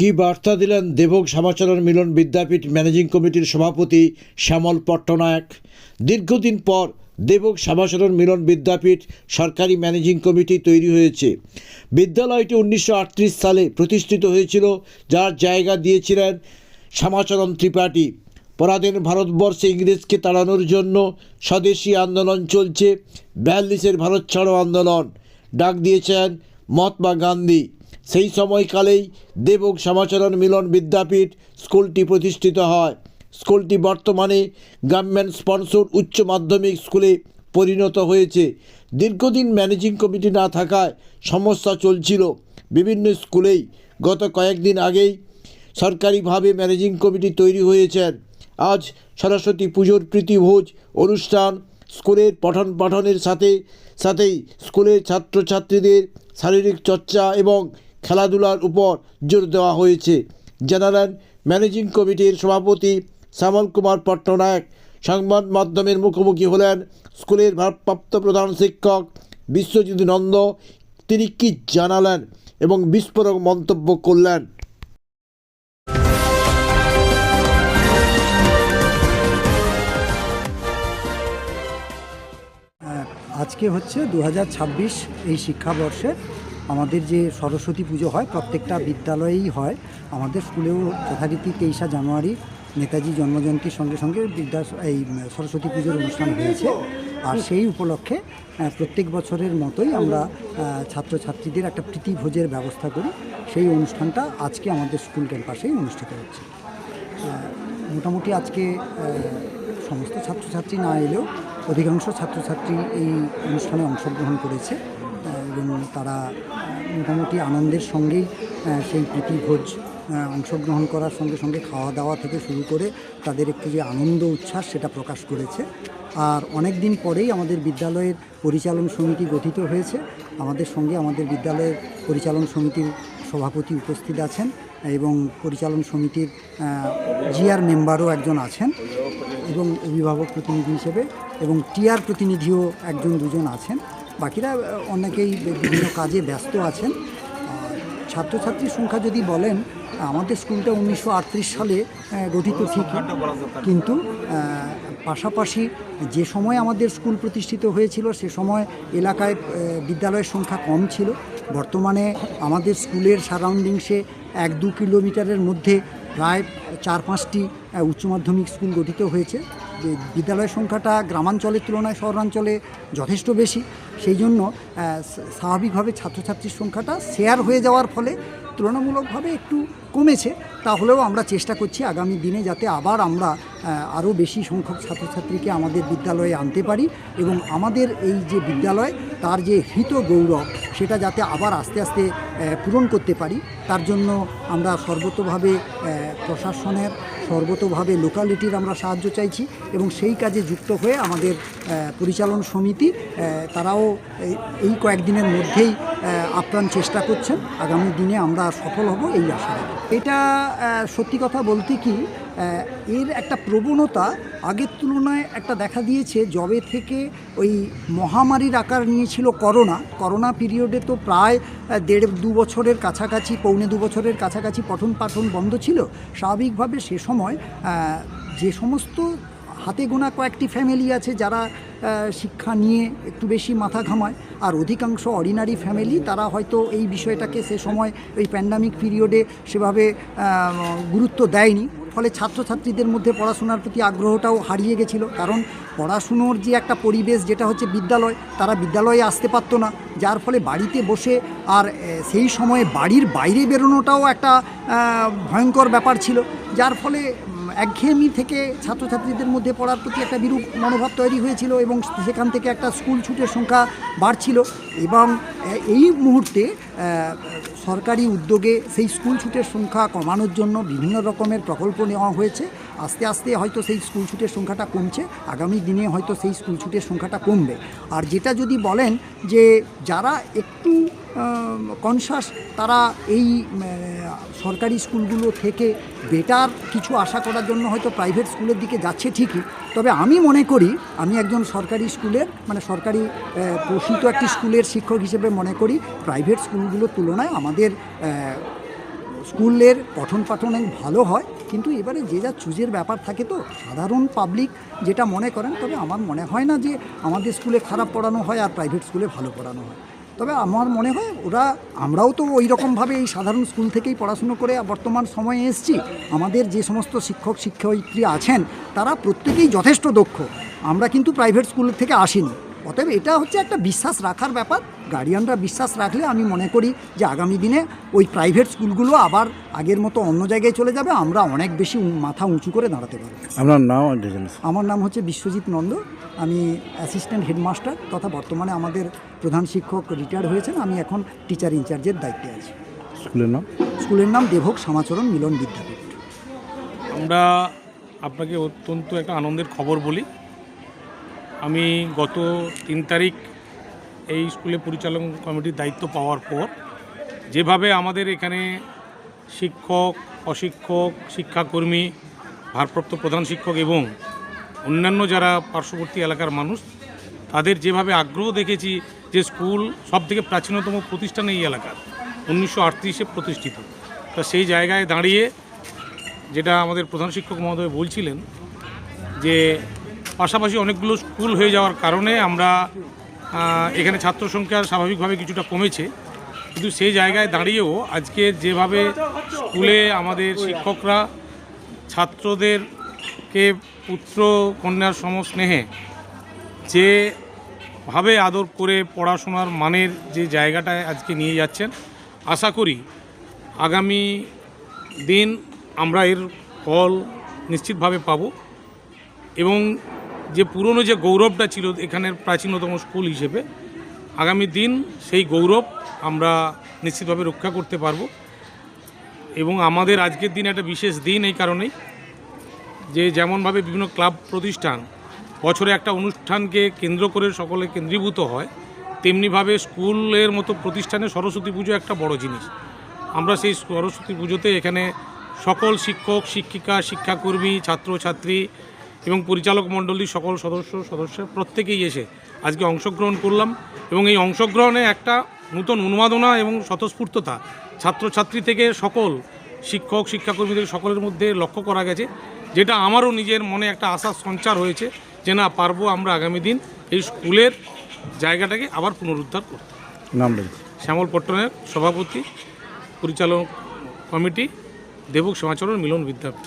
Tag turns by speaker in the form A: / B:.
A: কি বার্তা দিলেন দেবক শ্যামাচরণ মিলন বিদ্যাপীঠ ম্যানেজিং কমিটির সভাপতি শ্যামল পট্টনায়ক? দীর্ঘদিন পর দেবক শ্যামাচরণ মিলন বিদ্যাপীঠ সরকারি ম্যানেজিং কমিটি তৈরি হয়েছে। বিদ্যালয়টি উনিশশো আটত্রিশ সালে প্রতিষ্ঠিত হয়েছিল, যার জায়গা দিয়েছিলেন শ্যামাচরণ ত্রিপাঠী। পরাধীন ভারতবর্ষে ইংরেজকে তাড়ানোর জন্য স্বদেশী আন্দোলন চলছে, বিয়াল্লিশের ভারত ছাড়ো আন্দোলন, ডাক দিয়েছেন মহাত্মা গান্ধী। সেই সময়কালেই দেবক শ্যামাচরণ মিলন বিদ্যাপীঠ স্কুলটি প্রতিষ্ঠিত হয়। স্কুলটি বর্তমানে গভর্নমেন্ট স্পন্সর উচ্চ মাধ্যমিক স্কুলে পরিণত হয়েছে। দীর্ঘদিন ম্যানেজিং কমিটি না থাকায় সমস্যা চলছিল। বিভিন্ন স্কুলেই গত কয়েকদিন আগেই সরকারিভাবে ম্যানেজিং কমিটি তৈরি হয়েছেন। আজ সরস্বতী পুজোর প্রীতিভোজ অনুষ্ঠান স্কুলের পঠন পাঠনের সাথে সাথেই স্কুলের ছাত্রছাত্রীদের শারীরিক চর্চা এবং খেলাধুলার উপর জোর দেওয়া হয়েছে। জানালেন ম্যানেজিং কমিটির সভাপতি শ্যামল কুমার পট্টনায়ক সংবাদ মাধ্যমের মুখোমুখি হলেন স্কুলের ভারপ্রাপ্ত প্রধান শিক্ষক বিশ্বজিৎ নন্দ। তিনি কি জানালেন এবং বিস্ফোরক মন্তব্য করলেন?
B: আজকে হচ্ছে দু হাজার ছাব্বিশ এই শিক্ষাবর্ষে আমাদের যে সরস্বতী পুজো হয়, প্রত্যেকটা বিদ্যালয়েই হয়। আমাদের স্কুলেও যথারীতি তেইশা জানুয়ারি নেতাজি জন্মজয়ন্তীর সঙ্গে সঙ্গে বিদ্যা এই সরস্বতী পুজোর অনুষ্ঠান হয়েছে। আর সেই উপলক্ষে প্রত্যেক বছরের মতোই আমরা ছাত্রছাত্রীদের একটা প্রীতিভোজের ব্যবস্থা করি। সেই অনুষ্ঠানটা আজকে আমাদের স্কুল ক্যাম্পাসেই অনুষ্ঠিত হচ্ছে। মোটামুটি আজকে সমস্ত ছাত্রছাত্রী না এলেও অধিকাংশ ছাত্রছাত্রী এই অনুষ্ঠানে অংশগ্রহণ করেছে। এবং তারা মোটামুটি আনন্দের সঙ্গেই সেই প্রীতিভোজ অংশগ্রহণ করার সঙ্গে সঙ্গে খাওয়া দাওয়া থেকে শুরু করে তাদের একটু যে আনন্দ উচ্ছ্বাস সেটা প্রকাশ করেছে। আর অনেক দিন পরেই আমাদের বিদ্যালয়ের পরিচালন সমিতি গঠিত হয়েছে। আমাদের সঙ্গে আমাদের বিদ্যালয়ের পরিচালন সমিতির সভাপতি উপস্থিত আছেন এবং পরিচালন সমিতির জিআর মেম্বারও একজন আছেন এবং অভিভাবক প্রতিনিধি হিসেবে এবং টিআর প্রতিনিধিও একজন দুজন আছেন। বাকিরা অনেকেই বিভিন্ন কাজে ব্যস্ত আছেন। ছাত্রছাত্রীর সংখ্যা যদি বলেন, আমাদের স্কুলটা উনিশশো আটত্রিশ সালে গঠিত ঠিকই কিন্তু পাশাপাশি যে সময় আমাদের স্কুল প্রতিষ্ঠিত হয়েছিল, সে সময় এলাকায় বিদ্যালয়ের সংখ্যা কম ছিল। বর্তমানে আমাদের স্কুলের সারাউন্ডিংসে এক দু কিলোমিটারের মধ্যে প্রায় চার পাঁচটি উচ্চ মাধ্যমিক স্কুল গঠিত হয়েছে। যে বিদ্যালয়ের সংখ্যাটা গ্রামাঞ্চলের তুলনায় শহরাঞ্চলে যথেষ্ট বেশি, সেই জন্য স্বাভাবিকভাবে ছাত্রছাত্রীর সংখ্যাটা শেয়ার হয়ে যাওয়ার ফলে তুলনামূলকভাবে একটু কমেছে। তাহলেও আমরা চেষ্টা করছি আগামী দিনে যাতে আবার আমরা আরও বেশি সংখ্যক ছাত্রছাত্রীকে আমাদের বিদ্যালয়ে আনতে পারি এবং আমাদের এই যে বিদ্যালয়, তার যে হিত গৌরব, সেটা যাতে আবার আস্তে আস্তে পূরণ করতে পারি। তার জন্য আমরা সর্বতোভাবে প্রশাসনের সর্বতোভাবে লোকালিটির আমরা সাহায্য চাইছি এবং সেই কাজে যুক্ত হয়ে আমাদের পরিচালন সমিতি তারাও এই- কয়েকদিনের মধ্যেই আপ্রাণ চেষ্টা করছেন আগামী দিনে আমরা সফল হব এই আশা রাখি। এটা সত্যি কথা বলতে কি এর একটা প্রবণতা আগের তুলনায় একটা দেখা দিয়েছে জবে থেকে ওই মহামারীর আকার নিয়েছিল করোনা। করোনা পিরিয়ডে তো প্রায় দেড় দু বছরের কাছাকাছি, পৌনে দু বছরের কাছাকাছি পঠন পাঠন বন্ধ ছিল। স্বাভাবিকভাবে সে সময় যে সমস্ত হাতে গোনা কয়েকটি ফ্যামিলি আছে যারা শিক্ষা নিয়ে একটু বেশি মাথা ঘামায়। আর অধিকাংশ অর্ডিনারি ফ্যামিলি তারা হয়তো এই বিষয়টাকে সে সময় ওই প্যান্ডামিক পিরিয়ডে সেভাবে গুরুত্ব দেয়নি। ফলে ছাত্রছাত্রীদের মধ্যে পড়াশোনার প্রতি আগ্রহটাও হারিয়ে গেছিল। কারণ পড়াশুনোর যে একটা পরিবেশ, যেটা হচ্ছে বিদ্যালয়, তারা বিদ্যালয়ে আসতে পারতো না। যার ফলে বাড়িতে বসে আর সেই সময়ে বাড়ির বাইরে বেরোনোটাও একটা ভয়ঙ্কর ব্যাপার ছিল। যার ফলে একঘেয়েমি থেকে ছাত্রছাত্রীদের মধ্যে পড়ার প্রতি একটা বিরূপ মনোভাব তৈরি হয়েছিল এবং সেখান থেকে একটা স্কুল ছুটের সংখ্যা বাড়ছিল এবং এই মুহূর্তে সরকারি উদ্যোগে সেই স্কুল ছুটের সংখ্যা কমানোর জন্য বিভিন্ন রকমের প্রকল্প নেওয়া হয়েছে। আস্তে আস্তে হয়তো সেই স্কুল ছুটের সংখ্যাটা কমছে, আগামী দিনে হয়তো সেই স্কুল ছুটের সংখ্যাটা কমবে। আর যেটা যদি বলেন যে যারা একটু কনসাস তারা এই সরকারি স্কুলগুলো থেকে বেটার কিছু আশা করার জন্য হয়তো প্রাইভেট স্কুলের দিকে যাচ্ছে ঠিকই। তবে আমি মনে করি, আমি একজন সরকারি স্কুলের মানে সরকারি পোষিত একটি স্কুলের শিক্ষক হিসেবে মনে করি প্রাইভেট স্কুলগুলোর তুলনায় আমাদের স্কুলের পঠন পাঠন ভালো হয়, কিন্তু এবারে যে যা চুজের ব্যাপার থাকে তো, সাধারণ পাবলিক যেটা মনে করেন, তবে আমার মনে হয় না যে আমাদের স্কুলে খারাপ পড়ানো হয় আর প্রাইভেট স্কুলে ভালো পড়ানো হয়। তবে আমার মনে হয় ওরা, আমরাও তো ওই রকমভাবে এই সাধারণ স্কুল থেকেই পড়াশুনো করে বর্তমান সময়ে এসেছি। আমাদের যে সমস্ত শিক্ষক, শিক্ষয়িত্রী আছেন, তারা প্রত্যেকেই যথেষ্ট দক্ষ। আমরা কিন্তু প্রাইভেট স্কুল থেকে আসিনি। অতএব এটা হচ্ছে একটা বিশ্বাস রাখার ব্যাপার। গার্ডিয়ানরা বিশ্বাস রাখলে আমি মনে করি যে আগামী দিনে ওই প্রাইভেট স্কুলগুলো আবার আগের মতো অন্য জায়গায় চলে যাবে আমরা অনেক বেশি মাথা উঁচু করে দাঁড়াতে পারব।
C: আপনার নাম
B: আমার নাম হচ্ছে বিশ্বজিৎ নন্দ আমি অ্যাসিস্ট্যান্ট হেডমাস্টার তথা বর্তমানে আমাদের প্রধান শিক্ষক রিটায়ার হয়েছেন আমি এখন টিচার ইনচার্জের দায়িত্বে আছি।
C: স্কুলের নাম?
B: স্কুলের নাম দেবক সমাচরণ মিলন বিদ্যাপীঠ।
D: আমরা আপনাকে অত্যন্ত একটা আনন্দের খবর বলি। আমি গত তিন তারিখ এই স্কুলে পরিচালন কমিটির দায়িত্ব পাওয়ার পর যেভাবে আমাদের এখানে শিক্ষক, অশিক্ষক, শিক্ষাকর্মী, ভারপ্রাপ্ত প্রধান শিক্ষক এবং অন্যান্য যারা পার্শ্ববর্তী এলাকার মানুষ, তাদের যেভাবে আগ্রহ দেখেছি যে স্কুল সব থেকে প্রাচীনতম প্রতিষ্ঠান এই এলাকার, উনিশশো আটত্রিশে প্রতিষ্ঠিত। তা সেই জায়গায় দাঁড়িয়ে যেটা আমাদের প্রধান শিক্ষক মহোদয় বলছিলেন যে পাশাপাশি অনেকগুলো স্কুল হয়ে যাওয়ার কারণে আমরা এখানে ছাত্র সংখ্যা স্বাভাবিকভাবে কিছুটা কমেছে। কিন্তু সেই জায়গায় দাঁড়িয়েও আজকে যেভাবে স্কুলে আমাদের শিক্ষকরা ছাত্রদেরকে পুত্র কন্যার সমস্নেহে যেভাবে আদর করে পড়াশোনার মানের যে জায়গাটায় আজকে নিয়ে যাচ্ছেন, আশা করি আগামী দিন আমরা এর ফল নিশ্চিতভাবে পাব। এবং যে পুরনো যে গৌরবটা ছিল এখানের প্রাচীনতম স্কুল হিসেবে, আগামী দিন সেই গৌরব আমরা নিশ্চিতভাবে রক্ষা করতে পারব। এবং আমাদের আজকের দিন একটা বিশেষ দিন এই কারণেই যে যেমনভাবে বিভিন্ন ক্লাব প্রতিষ্ঠান বছরে একটা অনুষ্ঠানকে কেন্দ্র করে সকলে কেন্দ্রীভূত হয়, তেমনিভাবে স্কুলের মতো প্রতিষ্ঠানে সরস্বতী পুজো একটা বড় জিনিস। আমরা সেই সরস্বতী পুজোতে এখানে সকল শিক্ষক, শিক্ষিকা, শিক্ষাকর্মী, ছাত্রছাত্রী এবং পরিচালক মণ্ডলীর সকল সদস্য সদস্য প্রত্যেকেই এসে আজকে অংশগ্রহণ করলাম এবং এই অংশগ্রহণে একটা নূতন উন্মাদনা এবং স্বতঃস্ফূর্ততা ছাত্রছাত্রী থেকে সকল শিক্ষক শিক্ষাকর্মীদের সকলের মধ্যে লক্ষ্য করা গেছে যেটা আমারও নিজের মনে একটা আশার সঞ্চার হয়েছে যে না পারব আমরা আগামী দিন এই স্কুলের জায়গাটাকে আবার পুনরুদ্ধার করতে।
C: নাম
D: শ্যামল পট্টনের সভাপতি পরিচালক কমিটি দেবক সমাচরণ মিলন বিদ্যাপীঠ।